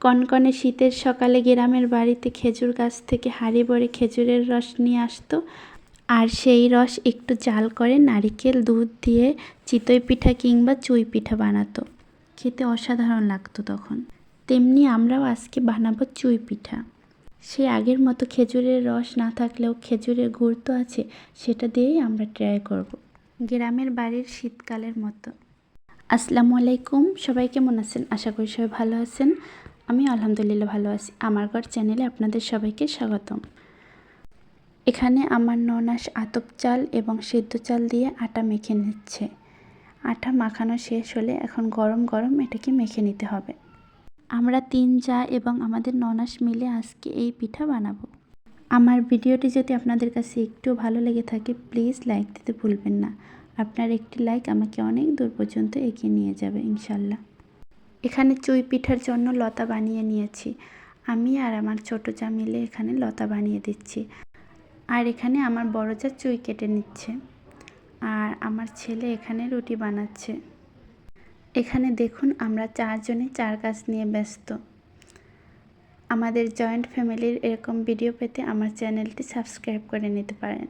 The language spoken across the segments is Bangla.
কনকনে শীতের সকালে গ্রামের বাড়িতে খেজুর গাছ থেকে হাঁড়ি ভরে খেজুরের রস নিয়ে আসতো। আর সেই রস একটু জাল করে নারিকেল, দুধ দিয়ে চিতই পিঠা কিংবা চুই পিঠা বানাতো। খেতে অসাধারণ লাগতো তখন। তেমনি আমরাও আজকে বানাবো চুই পিঠা। সে আগের মতো খেজুরের রস না থাকলেও খেজুরের গুড় তো আছে, সেটা দিয়েই আমরা ট্রাই করব। গ্রামের বাড়ির শীতকালের মতো। আসসালামু আলাইকুম, সবাই কেমন আছেন? আশা করি সবাই ভালো আছেন। আমি আলহামদুলিল্লাহ ভালো আছি। আমার ঘর চ্যানেলে আপনাদের সবাইকে স্বাগতম। এখানে আমার ননাস আতপ চাল এবং সেদ্ধ চাল দিয়ে আটা মেখে নিচ্ছে। আটা মাখানো শেষ হলে এখন গরম গরম এটাকে মেখে নিতে হবে। আমরা তিন যা এবং আমাদের ননাস মিলে আজকে এই পিঠা বানাবো। আমার ভিডিওটি যদি আপনাদের কাছে একটু ভালো লেগে থাকে, প্লিজ লাইক দিতে ভুলবেন না। আপনার একটি লাইক আমাকে অনেক দূর পর্যন্ত এগিয়ে নিয়ে যাবে, ইনশাল্লাহ। এখানে চুই পিঠার জন্য লতা বানিয়ে নিয়েছি। আমি আর আমার ছোটো যা মিলে এখানে লতা বানিয়ে দিচ্ছি। আর এখানে আমার বড় যা চুই কেটে নিচ্ছে। আর আমার ছেলে এখানে রুটি বানাচ্ছে। এখানে দেখুন, আমরা চারজনে চার কাজ নিয়ে ব্যস্ত। আমাদের জয়েন্ট ফ্যামিলির এরকম ভিডিও পেতে আমার চ্যানেলটি সাবস্ক্রাইব করে নিতে পারেন।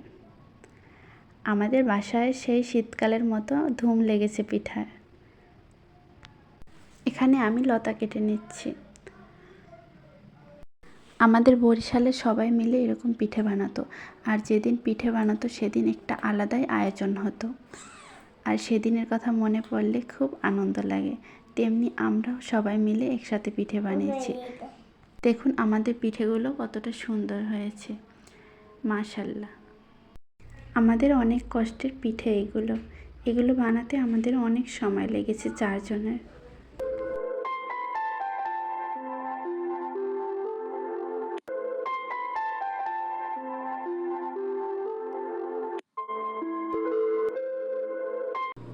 আমাদের বাসায় সেই শীতকালের মতো ধুম লেগেছে পিঠার। এখানে আমি লতা কেটে নিচ্ছি। আমাদের বরিশালে সবাই মিলে এরকম পিঠে বানাতো। আর যেদিন পিঠে বানাতো, সেদিন একটা আলাদাই আয়োজন হতো। আর সেদিনের কথা মনে পড়লে খুব আনন্দ লাগে। তেমনি আমরাও সবাই মিলে একসাথে পিঠে বানিয়েছি। দেখুন আমাদের পিঠেগুলো কতটা সুন্দর হয়েছে। মাশাল্লাহ। আমাদের অনেক কষ্টের পিঠে এগুলো। এগুলো বানাতে আমাদের অনেক সময় লেগেছে চারজনের।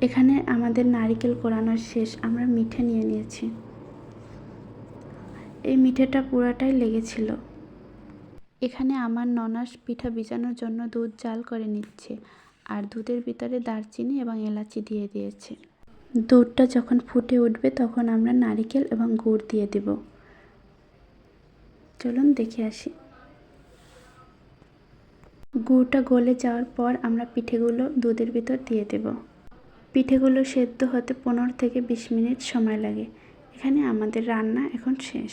এখানে আমাদের নারিকেল কোরানোর শেষ আমরা মিঠে নিয়ে নিয়েছি। এই মিঠেটা পুরাটাই লেগেছিল। এখানে আমার ননাস পিঠা ভিজানোর জন্য দুধ জাল করে নিচ্ছে আর দুধের ভিতরে দারচিনি এবং এলাচি দিয়ে দিয়েছে। দুধটা যখন ফুটে উঠবে তখন আমরা নারিকেল এবং গুড় দিয়ে দেব। চলুন দেখে আসি। গুড়টা গলে যাওয়ার পর আমরা পিঠেগুলো দুধের ভিতর দিয়ে দেব। পিঠেগুলো সেদ্ধ হতে পনেরো থেকে বিশ মিনিট সময় লাগে। এখানে আমাদের রান্না এখন শেষ।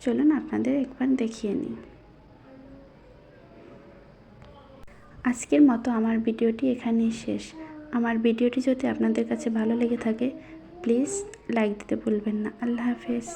চলুন আপনাদের একবার দেখিয়ে নিই। আজকের মতো আমার ভিডিওটি এখানেই শেষ। আমার ভিডিওটি যদি আপনাদের কাছে ভালো লেগে থাকে প্লিজ লাইক দিতে ভুলবেন না। আল্লাহ হাফেজ।